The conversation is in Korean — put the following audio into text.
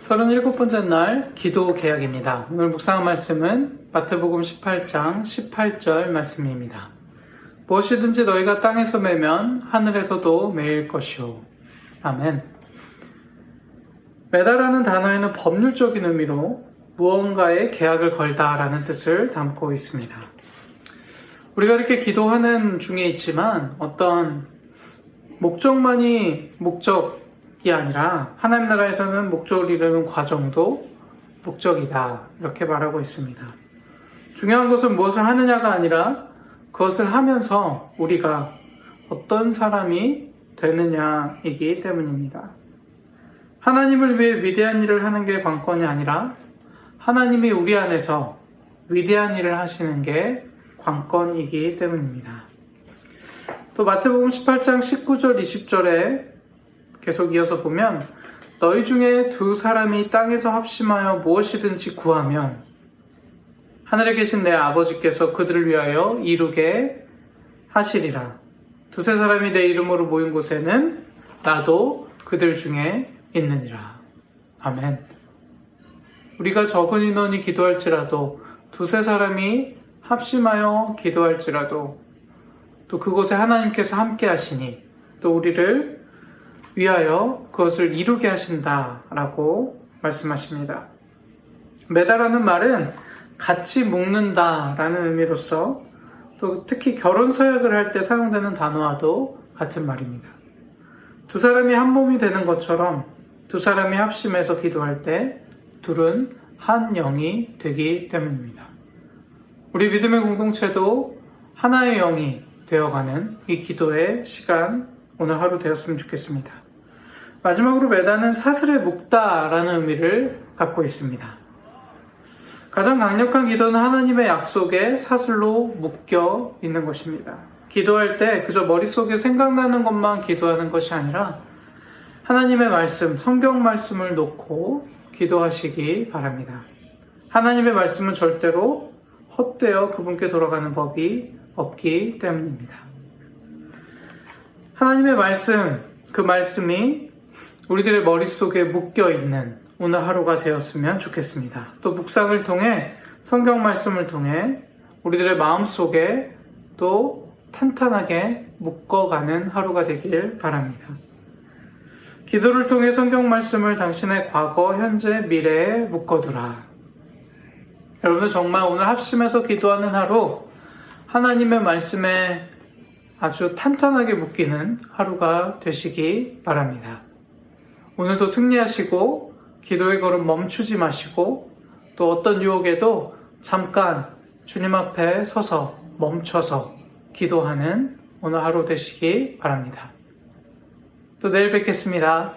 37번째 날 기도 개혁입니다. 오늘 묵상한 말씀은 마태복음 18장 18절 말씀입니다. 무엇이든지 너희가 땅에서 매면 하늘에서도 매일 것이오. 아멘. 매다라는 단어에는 법률적인 의미로 무언가에 계약을 걸다라는 뜻을 담고 있습니다. 우리가 이렇게 기도하는 중에 있지만 어떤 목적만이 목적 이 아니라 하나님 나라에서는 목적을 이루는 과정도 목적이다. 이렇게 말하고 있습니다. 중요한 것은 무엇을 하느냐가 아니라 그것을 하면서 우리가 어떤 사람이 되느냐이기 때문입니다. 하나님을 위해 위대한 일을 하는 게 관건이 아니라 하나님이 우리 안에서 위대한 일을 하시는 게 관건이기 때문입니다. 또 마태복음 18장 19절 20절에 계속 이어서 보면 너희 중에 두 사람이 땅에서 합심하여 무엇이든지 구하면 하늘에 계신 내 아버지께서 그들을 위하여 이루게 하시리라. 두세 사람이 내 이름으로 모인 곳에는 나도 그들 중에 있느니라. 아멘. 우리가 적은 인원이 기도할지라도 두세 사람이 합심하여 기도할지라도 또 그곳에 하나님께서 함께 하시니 또 우리를 위하여 그것을 이루게 하신다라고 말씀하십니다. 매다라는 말은 같이 묶는다라는 의미로서 또 특히 결혼 서약을 할 때 사용되는 단어와도 같은 말입니다. 두 사람이 한 몸이 되는 것처럼 두 사람이 합심해서 기도할 때 둘은 한 영이 되기 때문입니다. 우리 믿음의 공동체도 하나의 영이 되어가는 이 기도의 시간 오늘 하루 되었으면 좋겠습니다. 마지막으로 매다는 사슬에 묶다라는 의미를 갖고 있습니다. 가장 강력한 기도는 하나님의 약속에 사슬로 묶여 있는 것입니다. 기도할 때 그저 머릿속에 생각나는 것만 기도하는 것이 아니라 하나님의 말씀, 성경 말씀을 놓고 기도하시기 바랍니다. 하나님의 말씀은 절대로 헛되어 그분께 돌아가는 법이 없기 때문입니다. 하나님의 말씀, 그 말씀이 우리들의 머릿속에 묶여 있는 오늘 하루가 되었으면 좋겠습니다. 또 묵상을 통해 성경 말씀을 통해 우리들의 마음속에 또 탄탄하게 묶어가는 하루가 되길 바랍니다. 기도를 통해 성경 말씀을 당신의 과거, 현재, 미래에 묶어두라. 여러분들 정말 오늘 합심해서 기도하는 하루 하나님의 말씀에 아주 탄탄하게 묶이는 하루가 되시기 바랍니다. 오늘도 승리하시고 기도의 걸음 멈추지 마시고 또 어떤 유혹에도 잠깐 주님 앞에 서서 멈춰서 기도하는 오늘 하루 되시기 바랍니다. 또 내일 뵙겠습니다.